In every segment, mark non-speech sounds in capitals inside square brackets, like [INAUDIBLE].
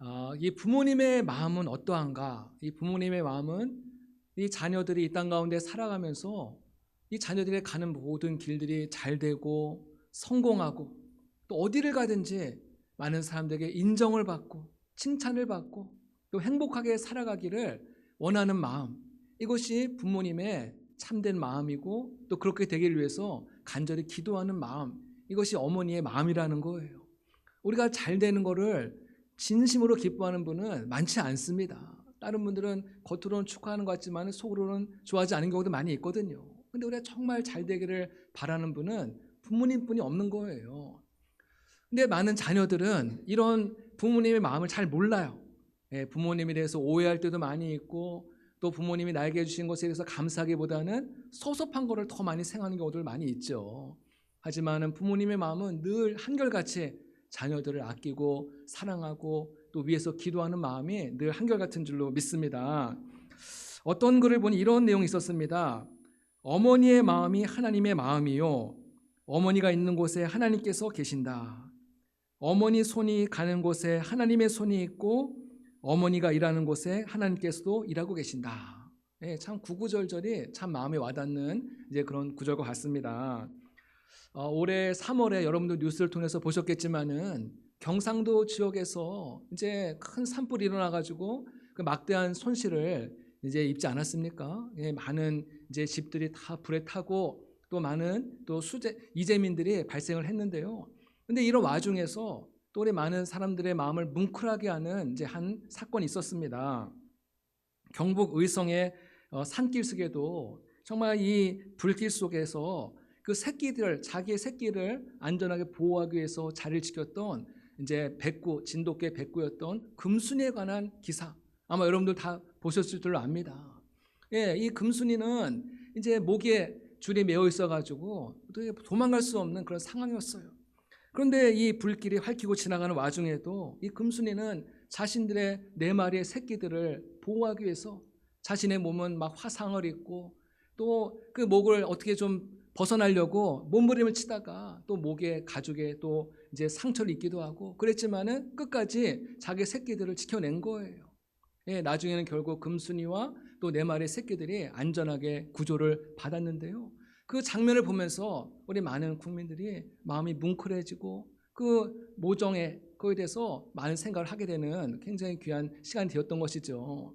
어, 이 부모님의 마음은 어떠한가? 이 부모님의 마음은 이 자녀들이 이 땅 가운데 살아가면서 이 자녀들이 가는 모든 길들이 잘 되고 성공하고 또 어디를 가든지 많은 사람들에게 인정을 받고 칭찬을 받고 또 행복하게 살아가기를 원하는 마음 이것이 부모님의 참된 마음이고 또 그렇게 되기를 위해서 간절히 기도하는 마음 이것이 어머니의 마음이라는 거예요. 우리가 잘 되는 거를 진심으로 기뻐하는 분은 많지 않습니다. 다른 분들은 겉으로는 축하하는 것 같지만 속으로는 좋아하지 않은 경우도 많이 있거든요. 근데 우리가 정말 잘 되기를 바라는 분은 부모님뿐이 없는 거예요. 근데 많은 자녀들은 이런 부모님의 마음을 잘 몰라요. 예, 부모님에 대해서 오해할 때도 많이 있고 또 부모님이 나에게 해주신 것에 대해서 감사하기보다는 섭섭한 거를 더 많이 생각하는 경우들 많이 있죠. 하지만 부모님의 마음은 늘 한결같이 자녀들을 아끼고 사랑하고 또 위해서 기도하는 마음이 늘 한결같은 줄로 믿습니다. 어떤 글을 보니 이런 내용이 있었습니다. 어머니의 마음이 하나님의 마음이요. 어머니가 있는 곳에 하나님께서 계신다. 어머니 손이 가는 곳에 하나님의 손이 있고 어머니가 일하는 곳에 하나님께서도 일하고 계신다. 예, 참 구구절절이 참 마음에 와닿는 이제 그런 구절과 같습니다. 어, 올해 3월에 여러분들 뉴스를 통해서 보셨겠지만은 경상도 지역에서 이제 큰 산불이 일어나가지고 그 막대한 손실을 이제 입지 않았습니까? 예, 많은 이제 집들이 다 불에 타고 또 많은 또 수재 이재민들이 발생을 했는데요. 근데 이런 와중에서 또 우리 많은 사람들의 마음을 뭉클하게 하는 이제 한 사건이 있었습니다. 경북 의성의 어, 산길 속에도 정말 이 불길 속에서 그 새끼들 자기의 새끼를 안전하게 보호하기 위해서 자리를 지켰던 이제 백구 진돗개 백구였던 금순이에 관한 기사 아마 여러분들 다 보셨을 줄 압니다. 예, 이 금순이는 이제 목에 줄이 매어 있어가지고 도망갈 수 없는 그런 상황이었어요. 그런데 이 불길이 밝히고 지나가는 와중에도 이 금순이는 자신들의 네 마리의 새끼들을 보호하기 위해서 자신의 몸은 막 화상을 입고 또 그 목을 어떻게 좀 벗어나려고 몸부림을 치다가 또 목에 가죽에 또 이제 상처를 입기도 하고 그랬지만은 끝까지 자기 새끼들을 지켜낸 거예요. 예, 나중에는 결국 금순이와 또 네 마리의 새끼들이 안전하게 구조를 받았는데요. 그 장면을 보면서 우리 많은 국민들이 마음이 뭉클해지고 그 모정에 그에 대해서 많은 생각을 하게 되는 굉장히 귀한 시간이 되었던 것이죠.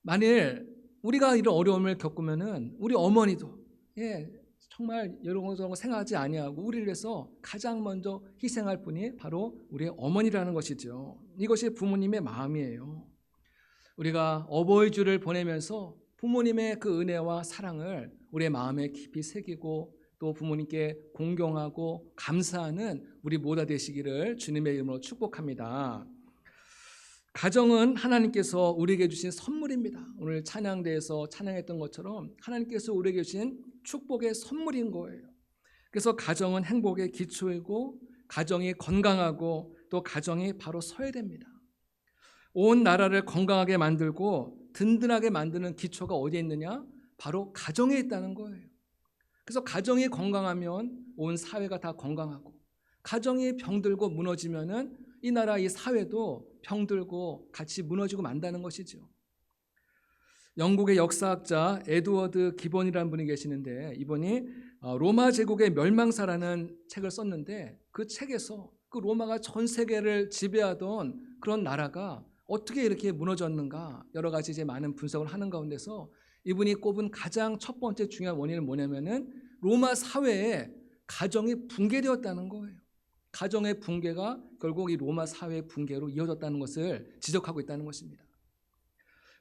만일 우리가 이런 어려움을 겪으면은 우리 어머니도 예, 정말 여러 가지 생각하지 아니하고 우리를 위해서 가장 먼저 희생할 분이 바로 우리의 어머니라는 것이죠. 이것이 부모님의 마음이에요. 우리가 어버이 주를 보내면서 부모님의 그 은혜와 사랑을 우리의 마음에 깊이 새기고 또 부모님께 공경하고 감사하는 우리 모두 되시기를 주님의 이름으로 축복합니다. 가정은 하나님께서 우리에게 주신 선물입니다. 오늘 찬양대에서 찬양했던 것처럼 하나님께서 우리에게 주신 축복의 선물인 거예요. 그래서 가정은 행복의 기초이고 가정이 건강하고 또 가정이 바로 서야 됩니다. 온 나라를 건강하게 만들고 든든하게 만드는 기초가 어디에 있느냐? 바로 가정에 있다는 거예요. 그래서 가정이 건강하면 온 사회가 다 건강하고 가정이 병들고 무너지면은 이 나라 이 사회도 병들고 같이 무너지고 만다는 것이죠. 영국의 역사학자 에드워드 기본이라는 분이 계시는데 이분이 어, 로마 제국의 멸망사라는 책을 썼는데 그 책에서 그 로마가 전 세계를 지배하던 그런 나라가 어떻게 이렇게 무너졌는가 여러 가지 이제 많은 분석을 하는 가운데서 이분이 꼽은 가장 첫 번째 중요한 원인은 뭐냐면은 로마 사회에 가정이 붕괴되었다는 거예요. 가정의 붕괴가 결국 이 로마 사회의 붕괴로 이어졌다는 것을 지적하고 있다는 것입니다.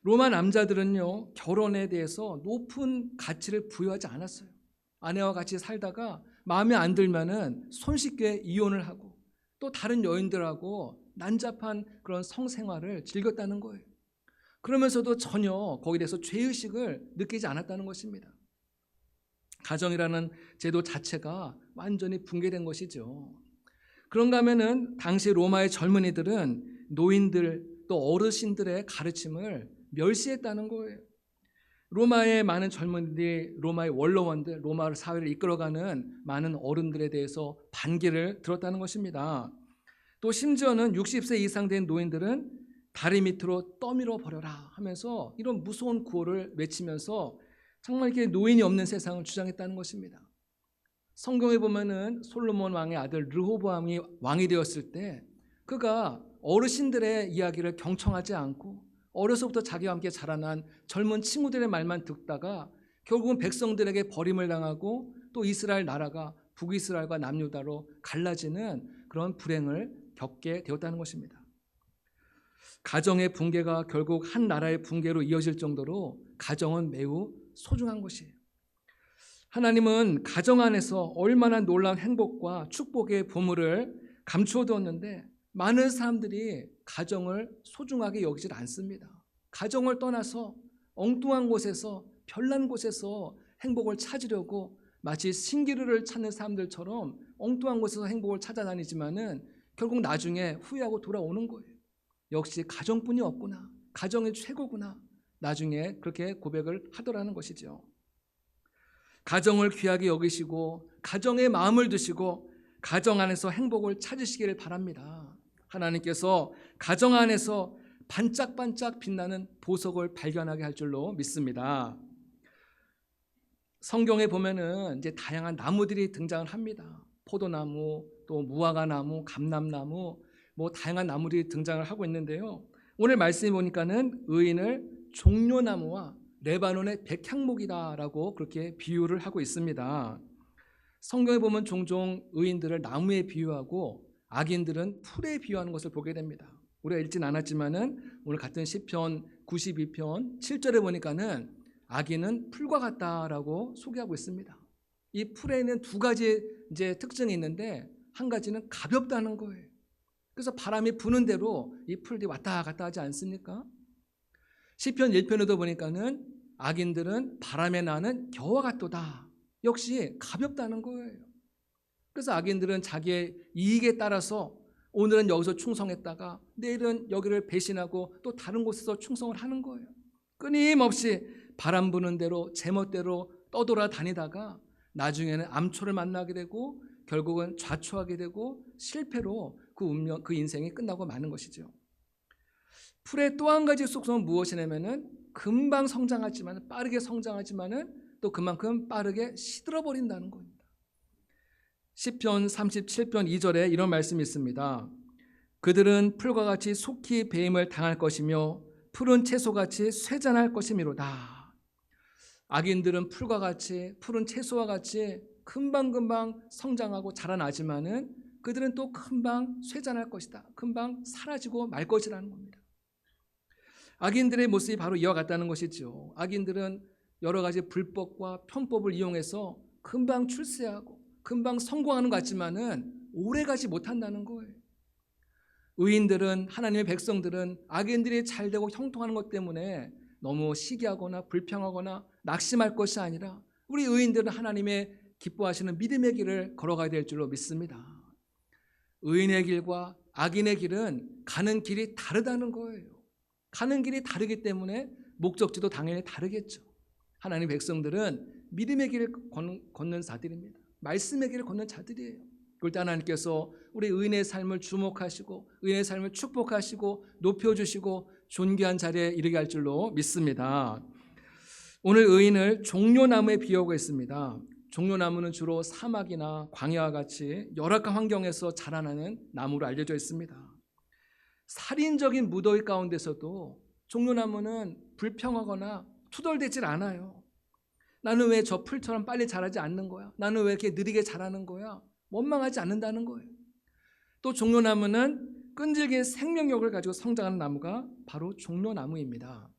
로마 남자들은요, 결혼에 대해서 높은 가치를 부여하지 않았어요. 아내와 같이 살다가 마음에 안 들면은 손쉽게 이혼을 하고 또 다른 여인들하고 난잡한 그런 성생활을 즐겼다는 거예요. 그러면서도 전혀 거기에 대해서 죄의식을 느끼지 않았다는 것입니다. 가정이라는 제도 자체가 완전히 붕괴된 것이죠. 그런가 하면은 당시 로마의 젊은이들은 노인들 또 어르신들의 가르침을 멸시했다는 거예요. 로마의 많은 젊은이들이 로마의 원로원들, 로마 사회를 이끌어가는 많은 어른들에 대해서 반기를 들었다는 것입니다. 또 심지어는 60세 이상 된 노인들은 다리 밑으로 떠밀어 버려라 하면서 이런 무서운 구호를 외치면서 정말 이렇게 노인이 없는 세상을 주장했다는 것입니다. 성경에 보면은 솔로몬 왕의 아들 르호보암이 왕이 되었을 때 그가 어르신들의 이야기를 경청하지 않고 어려서부터 자기와 함께 자라난 젊은 친구들의 말만 듣다가 결국은 백성들에게 버림을 당하고 또 이스라엘 나라가 북이스라엘과 남유다로 갈라지는 그런 불행을 겪게 되었다는 것입니다. 가정의 붕괴가 결국 한 나라의 붕괴로 이어질 정도로 가정은 매우 소중한 것이에요. 하나님은 가정 안에서 얼마나 놀라운 행복과 축복의 보물을 감추어 두었는데 많은 사람들이 가정을 소중하게 여기질 않습니다. 가정을 떠나서 엉뚱한 곳에서 별난 곳에서 행복을 찾으려고 마치 신기루를 찾는 사람들처럼 엉뚱한 곳에서 행복을 찾아다니지만은 결국 나중에 후회하고 돌아오는 거예요. 역시 가정뿐이 없구나. 가정이 최고구나. 나중에 그렇게 고백을 하더라는 것이죠. 가정을 귀하게 여기시고 가정의 마음을 두시고 가정 안에서 행복을 찾으시기를 바랍니다. 하나님께서 가정 안에서 반짝반짝 빛나는 보석을 발견하게 할 줄로 믿습니다. 성경에 보면은 이제 다양한 나무들이 등장을 합니다. 포도나무, 또 무화과 나무, 감람나무, 뭐 다양한 나무들이 등장을 하고 있는데요. 오늘 말씀해 보니까는 의인을 종려나무와 레바논의 백향목이다라고 그렇게 비유를 하고 있습니다. 성경에 보면 종종 의인들을 나무에 비유하고 악인들은 풀에 비유하는 것을 보게 됩니다. 우리가 읽진 않았지만은 오늘 같은 시편 92편 7절에 보니까는 악인은 풀과 같다라고 소개하고 있습니다. 이 풀에는 두 가지 이제 특징이 있는데 한 가지는 가볍다는 거예요. 그래서 바람이 부는 대로 이 풀들이 왔다 갔다 하지 않습니까? 시편 1편에도 보니까는 악인들은 바람에 나는 겨와 같도다. 역시 가볍다는 거예요. 그래서 악인들은 자기의 이익에 따라서 오늘은 여기서 충성했다가 내일은 여기를 배신하고 또 다른 곳에서 충성을 하는 거예요. 끊임없이 바람 부는 대로 제멋대로 떠돌아 다니다가 나중에는 암초를 만나게 되고 결국은 좌초하게 되고 실패로 그 운명 그 인생이 끝나고 마는 것이죠. 풀의 또 한 가지 속성은 무엇이냐면은 금방 성장하지만 빠르게 성장하지만은 또 그만큼 빠르게 시들어 버린다는 거예요. 10편 37편 2절에 이런 말씀이 있습니다. 그들은 풀과 같이 속히 배임을 당할 것이며 푸른 채소같이 쇠잔할 것이미로다. 악인들은 풀과 같이 푸른 채소와 같이 금방금방 성장하고 자라나지만은 그들은 또 금방 쇠잔할 것이다. 금방 사라지고 말 것이라는 겁니다. 악인들의 모습이 바로 이와 같다는 것이죠. 악인들은 여러 가지 불법과 편법을 이용해서 금방 출세하고 금방 성공하는 것 같지만은 오래 가지 못한다는 거예요. 의인들은 하나님의 백성들은 악인들이 잘 되고 형통하는 것 때문에 너무 시기하거나 불평하거나 낙심할 것이 아니라 우리 의인들은 하나님의 기뻐하시는 믿음의 길을 걸어가야 될 줄로 믿습니다. 의인의 길과 악인의 길은 가는 길이 다르다는 거예요. 가는 길이 다르기 때문에 목적지도 당연히 다르겠죠. 하나님 백성들은 믿음의 길을 걷는 자들입니다. 말씀의 길을 걷는 자들이에요. 그럴 때 하나님께서 우리 의인의 삶을 주목하시고 의인의 삶을 축복하시고 높여주시고 존귀한 자리에 이르게 할 줄로 믿습니다. 오늘 의인을 종려나무에 비유하고 있습니다. 종려나무는 주로 사막이나 광야와 같이 열악한 환경에서 자라나는 나무로 알려져 있습니다. 살인적인 무더위 가운데서도 종려나무는 불평하거나 투덜대질 않아요. 나는 왜 저 풀처럼 빨리 자라지 않는 거야? 나는 왜 이렇게 느리게 자라는 거야? 원망하지 않는다는 거예요. 또 종려나무는 끈질긴 생명력을 가지고 성장하는 나무가 바로 종려나무입니다.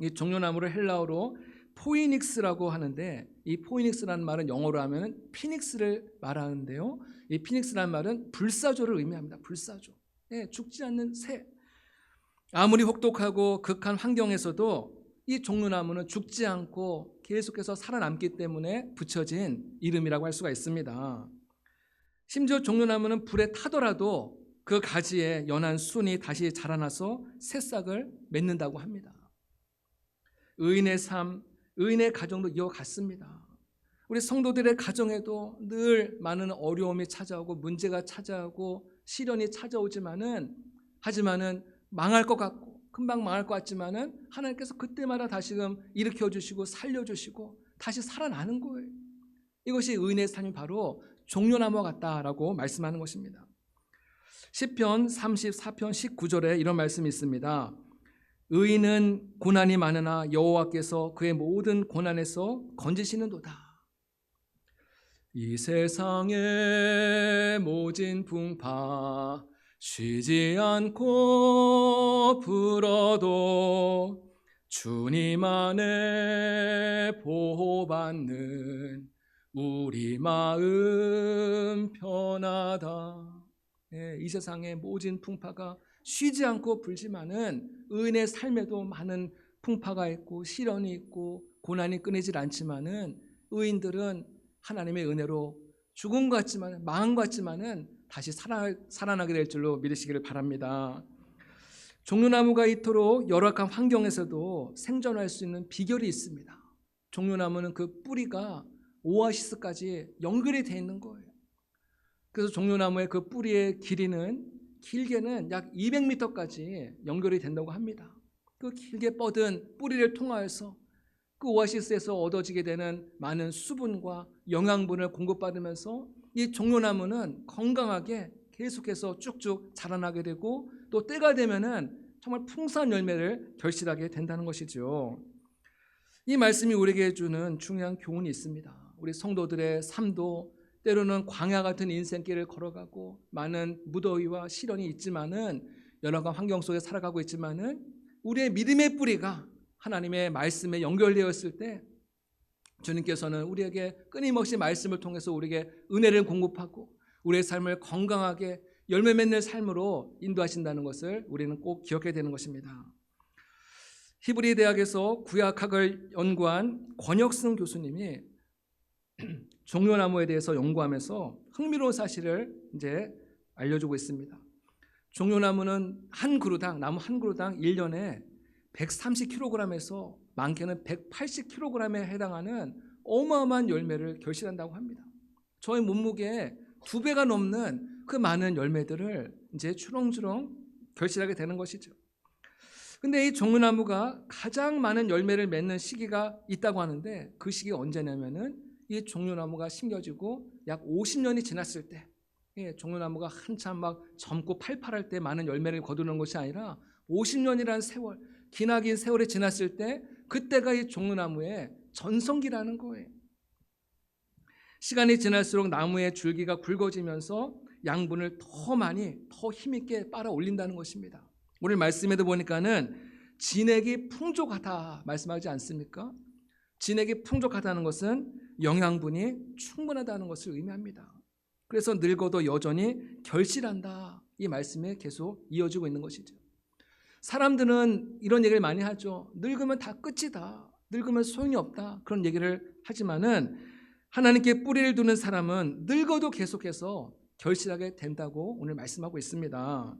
이 종려나무를 헬라어로 포이닉스라고 하는데 이 포이닉스라는 말은 영어로 하면 피닉스를 말하는데요. 이 피닉스라는 말은 불사조를 의미합니다. 불사조. 예, 죽지 않는 새. 아무리 혹독하고 극한 환경에서도 이 종려나무는 죽지 않고 계속해서 살아남기 때문에 붙여진 이름이라고 할 수가 있습니다. 심지어 종려나무는 불에 타더라도 그 가지에 연한 순이 다시 자라나서 새싹을 맺는다고 합니다. 의인의 삶, 의인의 가정도 이와 같습니다. 우리 성도들의 가정에도 늘 많은 어려움이 찾아오고 문제가 찾아오고 시련이 찾아오지만은 하지만은 망할 것 같고 금방 망할 것 같지만은 하나님께서 그때마다 다시금 일으켜 주시고 살려 주시고 다시 살아나는 거예요. 이것이 의인의 삶이 바로 종려나무와 같다라고 말씀하는 것입니다. 시편 34편 19절에 이런 말씀이 있습니다. 의인은 고난이 많으나 여호와께서 그의 모든 고난에서 건지시는도다. 이 세상의 모진 풍파 쉬지 않고 불어도 주님 안에 보호받는 우리 마음 편하다. 예, 이 세상의 모진 풍파가 쉬지 않고 불지만은 의인의 삶에도 많은 풍파가 있고 시련이 있고 고난이 끊이질 않지만은 의인들은 하나님의 은혜로 것 같지만 것 같지만은 다시 살아, 살아나게 될 줄로 믿으시기를 바랍니다. 종려나무가 이토록 열악한 환경에서도 생존할 수 있는 비결이 있습니다. 종려나무는 그 뿌리가 오아시스까지 연결이 되어 있는 거예요. 그래서 종려나무의 그 뿌리의 길이는 길게는 약 200m까지 연결이 된다고 합니다. 그 길게 뻗은 뿌리를 통하여서 그 오아시스에서 얻어지게 되는 많은 수분과 영양분을 공급받으면서 이 종려나무는 건강하게 계속해서 쭉쭉 자라나게 되고 또 때가 되면은 정말 풍성한 열매를 결실하게 된다는 것이죠. 이 말씀이 우리에게 주는 중요한 교훈이 있습니다. 우리 성도들의 삶도 때로는 광야 같은 인생길을 걸어가고 많은 무더위와 시련이 있지만은 여러 가지 환경 속에 살아가고 있지만은 우리의 믿음의 뿌리가 하나님의 말씀에 연결되었을 때 주님께서는 우리에게 끊임없이 말씀을 통해서 우리에게 은혜를 공급하고 우리의 삶을 건강하게 열매 맺는 삶으로 인도하신다는 것을 우리는 꼭 기억해야 되는 것입니다. 히브리 대학에서 구약학을 연구한 권혁승 교수님이 [CLEARS THROAT] 종려나무에 대해서 연구하면서 흥미로운 사실을 이제 알려주고 있습니다. 종려나무는 한 그루당 나무 한 그루당 1년에 130kg에서 많게는 180kg에 해당하는 어마어마한 열매를 결실한다고 합니다. 저의 몸무게의 두 배가 넘는 그 많은 열매들을 이제 추렁추렁 결실하게 되는 것이죠. 근데 이 종려나무가 가장 많은 열매를 맺는 시기가 있다고 하는데 그 시기가 언제냐면은 이 종려나무가 심겨지고 약 50년이 지났을 때 예, 종려나무가 한참 막 젊고 팔팔할 때 많은 열매를 거두는 것이 아니라 50년이라는 세월 기나긴 세월이 지났을 때 그때가 이 종려나무의 전성기라는 거예요. 시간이 지날수록 나무의 줄기가 굵어지면서 양분을 더 많이 더 힘있게 빨아 올린다는 것입니다. 오늘 말씀에도 보니까는 진액이 풍족하다 말씀하지 않습니까? 진액이 풍족하다는 것은 영양분이 충분하다는 것을 의미합니다. 그래서 늙어도 여전히 결실한다. 이 말씀에 계속 이어지고 있는 것이죠. 사람들은 이런 얘기를 많이 하죠. 늙으면 다 끝이다. 늙으면 소용이 없다. 그런 얘기를 하지만은 하나님께 뿌리를 두는 사람은 늙어도 계속해서 결실하게 된다고 오늘 말씀하고 있습니다.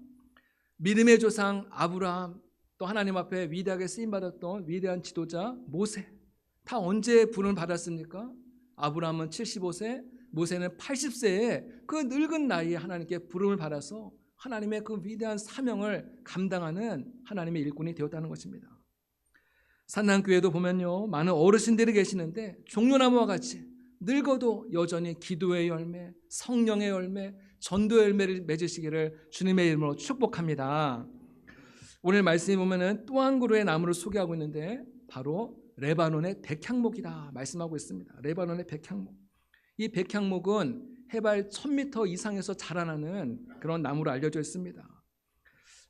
믿음의 조상 아브라함 또 하나님 앞에 위대하게 쓰임 받았던 위대한 지도자 모세 다 언제 부름을 받았습니까? 아브라함은 75세, 모세는 80세에 그 늙은 나이에 하나님께 부름을 받아서 하나님의 그 위대한 사명을 감당하는 하나님의 일꾼이 되었다는 것입니다. 산남교회도 보면요. 많은 어르신들이 계시는데 종려나무와 같이 늙어도 여전히 기도의 열매, 성령의 열매, 전도의 열매를 맺으시기를 주님의 이름으로 축복합니다. 오늘 말씀에 보면은 또 한 그루의 나무를 소개하고 있는데 바로 레바논의 백향목이다 말씀하고 있습니다. 레바논의 백향목. 이 백향목은 해발 1000m 이상에서 자라나는 그런 나무로 알려져 있습니다.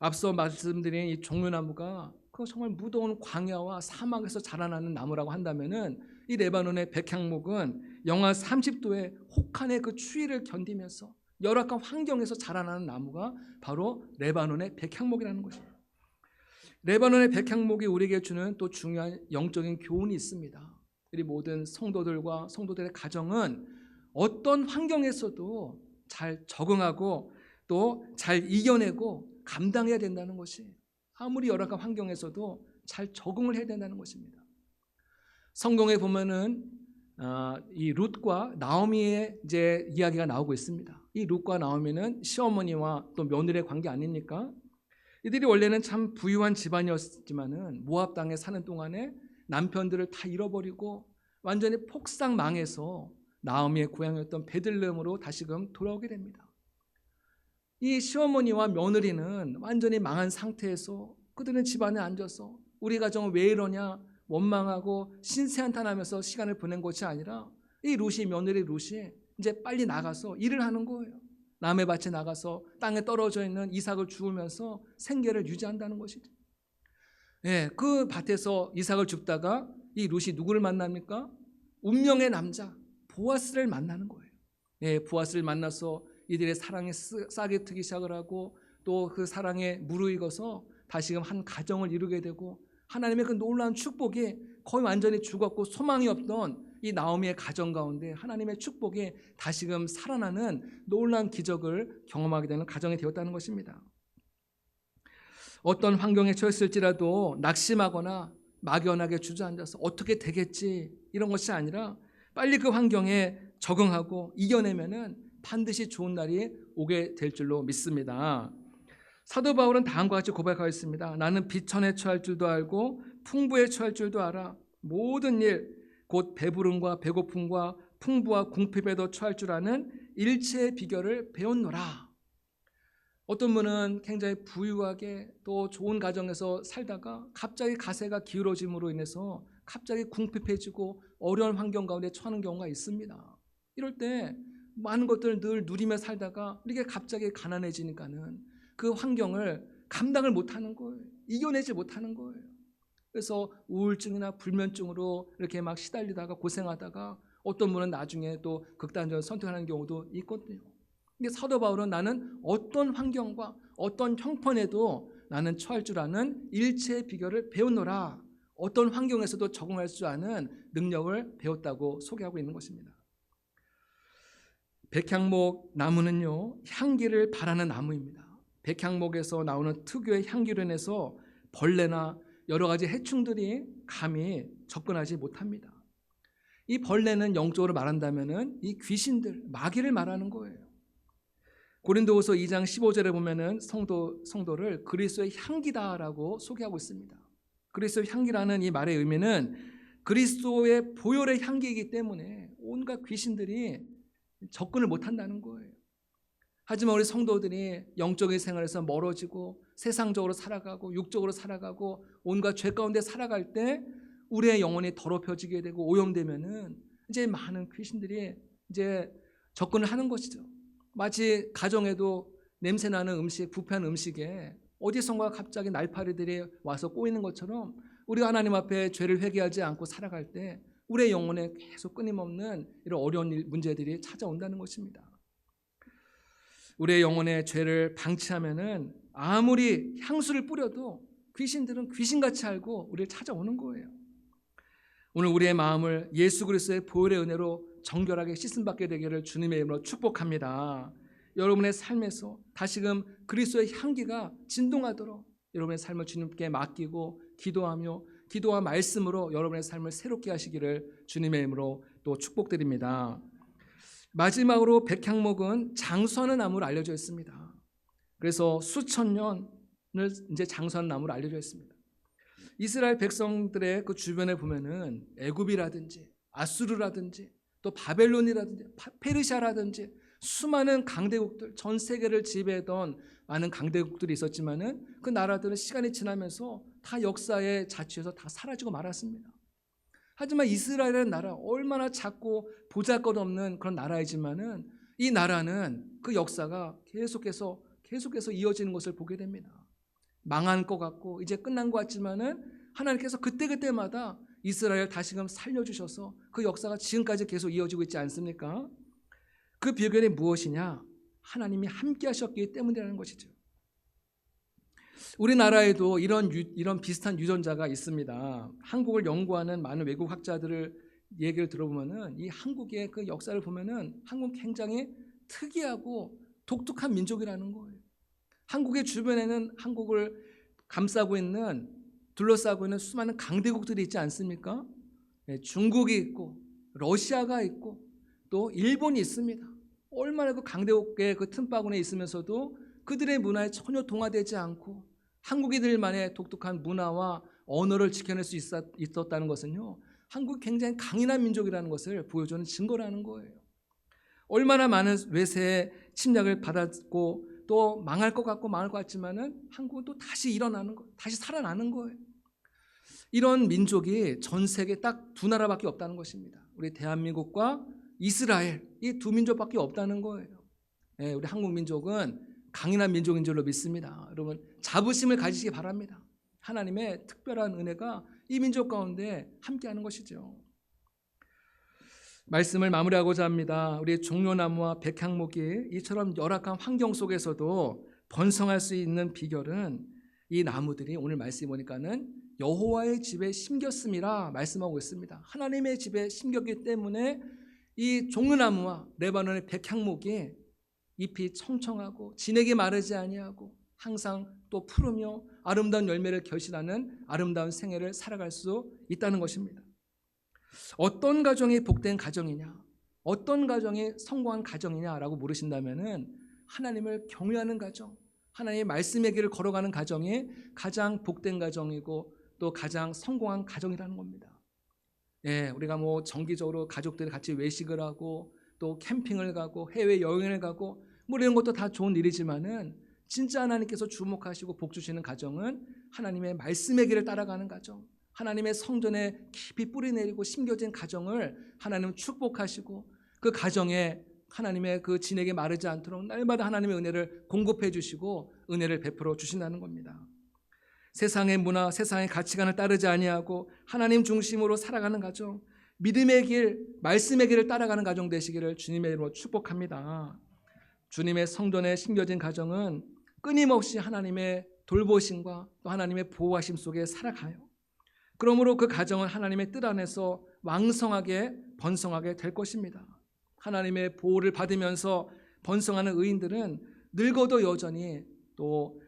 앞서 말씀드린 이 종려나무가 그 정말 무더운 광야와 사막에서 자라나는 나무라고 한다면은 이 레바논의 백향목은 영하 30도의 혹한의 그 추위를 견디면서 열악한 환경에서 자라나는 나무가 바로 레바논의 백향목이라는 것입니다. 레바논의 백향목이 우리에게 주는 또 중요한 영적인 교훈이 있습니다. 우리 모든 성도들과 성도들의 가정은 어떤 환경에서도 잘 적응하고 또 잘 이겨내고 감당해야 된다는 것이 아무리 열악한 환경에서도 잘 적응을 해야 된다는 것입니다. 성경에 보면은 아, 이 룻과 나오미의 이제 이야기가 나오고 있습니다. 이 룻과 나오미는 시어머니와 또 며느리의 관계 아닙니까? 이들이 원래는 참 부유한 집안이었지만은 모압 땅에 사는 동안에 남편들을 다 잃어버리고 완전히 폭삭 망해서 나오미의 고향이었던 베들레헴으로 다시금 돌아오게 됩니다. 이 시어머니와 며느리는 완전히 망한 상태에서 그들은 집안에 앉아서 우리 가정은 왜 이러냐 원망하고 신세한탄하면서 시간을 보낸 것이 아니라 이 루시 며느리 루시 이제 빨리 나가서 일을 하는 거예요. 남의 밭에 나가서 땅에 떨어져 있는 이삭을 주우면서 생계를 유지한다는 것이죠. 예, 그 밭에서 이삭을 줍다가 이 루시 누구를 만납니까? 운명의 남자 보아스를 만나는 거예요. 예, 보아스를 만나서 이들의 사랑에 쓰- 싹이 트기 시작을 하고 또 그 사랑에 무르익어서 다시금 한 가정을 이루게 되고 하나님의 그 놀라운 축복이 거의 완전히 죽었고 소망이 없던 이 나오미의 가정 가운데 하나님의 축복이 다시금 살아나는 놀라운 기적을 경험하게 되는 가정이 되었다는 것입니다. 어떤 환경에 처했을지라도 낙심하거나 막연하게 주저앉아서 어떻게 되겠지 이런 것이 아니라 빨리 그 환경에 적응하고 이겨내면은 반드시 좋은 날이 오게 될 줄로 믿습니다. 사도 바울은 다음과 같이 고백하고 있습니다. 나는 비천에 처할 줄도 알고 풍부에 처할 줄도 알아. 모든 일, 곧 배부름과 배고픔과 풍부와 궁핍에도 처할 줄 아는 일체의 비결을 배웠노라. 어떤 분은 굉장히 부유하게 또 좋은 가정에서 살다가 갑자기 가세가 기울어짐으로 인해서 갑자기 궁핍해지고 어려운 환경 가운데 처하는 경우가 있습니다. 이럴 때 많은 것들을 늘 누리며 살다가 이렇게 갑자기 가난해지니까는 그 환경을 감당을 못하는 거예요. 이겨내지 못하는 거예요. 그래서 우울증이나 불면증으로 이렇게 막 시달리다가 고생하다가 어떤 분은 나중에 또 극단적인 선택하는 경우도 있거든요. 근데 사도 바울은 나는 어떤 환경과 어떤 형편에도 나는 처할 줄 아는 일체의 비결을 배우노라. 어떤 환경에서도 적응할 줄 아는 능력을 배웠다고 소개하고 있는 것입니다. 백향목 나무는요 향기를 바라는 나무입니다. 백향목에서 나오는 특유의 향기로 인해서 벌레나 여러 가지 해충들이 감히 접근하지 못합니다. 이 벌레는 영적으로 말한다면은 이 귀신들, 마귀를 말하는 거예요. 고린도후서 2장 15절에 보면은 성도 성도를 그리스도의 향기다라고 소개하고 있습니다. 그리스도의 향기라는 이 말의 의미는 그리스도의 보혈의 향기이기 때문에 온갖 귀신들이 접근을 못 한다는 거예요. 하지만 우리 성도들이 영적인 생활에서 멀어지고 세상적으로 살아가고 육적으로 살아가고 온갖 죄 가운데 살아갈 때 우리의 영혼이 더럽혀지게 되고 오염되면은 이제 많은 귀신들이 이제 접근을 하는 것이죠. 마치 가정에도 냄새 나는 음식, 부패한 음식에 어디선가 갑자기 날파리들이 와서 꼬이는 것처럼 우리가 하나님 앞에 죄를 회개하지 않고 살아갈 때 우리의 영혼에 계속 끊임없는 이런 어려운 일, 문제들이 찾아온다는 것입니다. 우리의 영혼의 죄를 방치하면은 아무리 향수를 뿌려도 귀신들은 귀신같이 알고 우리를 찾아오는 거예요. 오늘 우리의 마음을 예수 그리스도의 보혈의 은혜로 정결하게 씻음 받게 되기를 주님의 이름으로 축복합니다. 여러분의 삶에서 다시금 그리스도의 향기가 진동하도록 여러분의 삶을 주님께 맡기고 기도하며 기도와 말씀으로 여러분의 삶을 새롭게 하시기를 주님의 이름으로 또 축복드립니다. 마지막으로 백향목은 장수하는 나무로 알려져 있습니다. 그래서 수천 년을 이제 장수하는 나무로 알려져 있습니다. 이스라엘 백성들의 그 주변에 보면은 애굽이라든지 아수르라든지 또 바벨론이라든지 페르시아라든지 수많은 강대국들 전 세계를 지배했던 많은 강대국들이 있었지만은 그 나라들은 시간이 지나면서 다 역사의 자취에서 다 사라지고 말았습니다. 하지만 이스라엘이라는 나라 얼마나 작고 보잘것없는 그런 나라이지만은 이 나라는 그 역사가 계속해서 계속해서 이어지는 것을 보게 됩니다. 망한 것 같고 이제 끝난 것 같지만은 하나님께서 그때 그때마다 이스라엘 다시금 살려주셔서 그 역사가 지금까지 계속 이어지고 있지 않습니까? 그 비결이 무엇이냐? 하나님이 함께 하셨기 때문이라는 것이죠. 우리나라에도 이런 유, 이런 비슷한 유전자가 있습니다. 한국을 연구하는 많은 외국 학자들을 얘기를 들어보면은 이 한국의 그 역사를 보면은 한국 굉장히 특이하고 독특한 민족이라는 거예요. 한국의 주변에는 한국을 감싸고 있는 둘러싸고 있는 수많은 강대국들이 있지 않습니까? 네, 중국이 있고 러시아가 있고 또 일본이 있습니다. 얼마나 그 강대국의 그 틈바구니에 있으면서도 그들의 문화에 전혀 동화되지 않고 한국인들만의 독특한 문화와 언어를 지켜낼 수 있었, 있었다는 것은요. 한국이 굉장히 강인한 민족이라는 것을 보여주는 증거라는 거예요. 얼마나 많은 외세의 침략을 받았고 또 망할 것 같고 망할 것 같지만은 한국은 또 다시 일어나는 거, 다시 살아나는 거예요. 이런 민족이 전 세계 딱 두 나라밖에 없다는 것입니다. 우리 대한민국과 이스라엘 이 두 민족밖에 없다는 거예요. 예, 우리 한국 민족은 강인한 민족인 줄로 믿습니다. 여러분 자부심을 가지시기 바랍니다. 하나님의 특별한 은혜가 이 민족 가운데 함께하는 것이죠. 말씀을 마무리하고자 합니다. 우리 종려나무와 백향목이 이처럼 열악한 환경 속에서도 번성할 수 있는 비결은 이 나무들이 오늘 말씀 보니까는 여호와의 집에 심겼음이라 말씀하고 있습니다. 하나님의 집에 심겼기 때문에 이 종려나무와 레바논의 백향목이 잎이 청청하고 진액이 마르지 아니하고 항상 또 푸르며 아름다운 열매를 결실하는 아름다운 생애를 살아갈 수 있다는 것입니다. 어떤 가정이 복된 가정이냐, 어떤 가정이 성공한 가정이냐라고 물으신다면은 하나님을 경외하는 가정, 하나님의 말씀의 길을 걸어가는 가정이 가장 복된 가정이고 또 가장 성공한 가정이라는 겁니다. 예, 우리가 뭐 정기적으로 가족들이 같이 외식을 하고 또 캠핑을 가고 해외 여행을 가고 뭐 이런 것도 다 좋은 일이지만은 진짜 하나님께서 주목하시고 복 주시는 가정은 하나님의 말씀의 길을 따라가는 가정, 하나님의 성전에 깊이 뿌리 내리고 심겨진 가정을 하나님은 축복하시고 그 가정에 하나님의 그 진에게 마르지 않도록 날마다 하나님의 은혜를 공급해 주시고 은혜를 베풀어 주신다는 겁니다. 세상의 문화, 세상의 가치관을 따르지 아니하고 하나님 중심으로 살아가는 가정, 믿음의 길, 말씀의 길을 따라가는 가정 되시기를 주님의 이름으로 축복합니다. 주님의 성전에 심겨진 가정은 끊임없이 하나님의 돌보심과 또 하나님의 보호하심 속에 살아가요. 그러므로 그 가정은 하나님의 뜻 안에서 왕성하게 번성하게 될 것입니다. 하나님의 보호를 받으면서 번성하는 의인들은 늙어도 여전히 또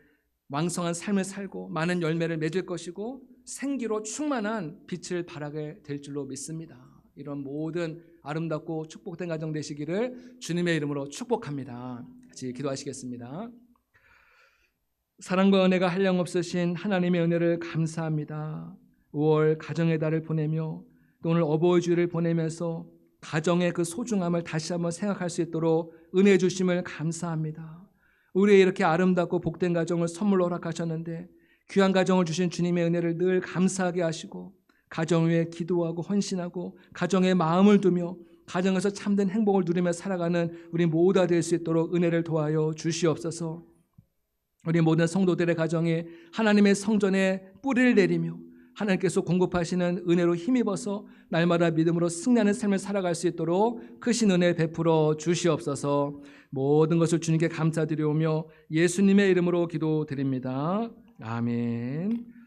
왕성한 삶을 살고 많은 열매를 맺을 것이고 생기로 충만한 빛을 발하게 될 줄로 믿습니다. 이런 모든 아름답고 축복된 가정 되시기를 주님의 이름으로 축복합니다. 같이 기도하시겠습니다. 사랑과 은혜가 한량 없으신 하나님의 은혜를 감사합니다. 5월 가정의 달을 보내며 또 오늘 어버이 주를 보내면서 가정의 그 소중함을 다시 한번 생각할 수 있도록 은혜 주심을 감사합니다. 우리의 이렇게 아름답고 복된 가정을 선물로 허락하셨는데 귀한 가정을 주신 주님의 은혜를 늘 감사하게 하시고 가정 위에 기도하고 헌신하고 가정에 마음을 두며 가정에서 참된 행복을 누리며 살아가는 우리 모두가 될 수 있도록 은혜를 도하여 주시옵소서. 우리 모든 성도들의 가정에 하나님의 성전에 뿌리를 내리며 하나님께서 공급하시는 은혜로 힘입어서 날마다 믿음으로 승리하는 삶을 살아갈 수 있도록 크신 은혜 베풀어 주시옵소서. 모든 것을 주님께 감사드리오며 예수님의 이름으로 기도드립니다. 아멘.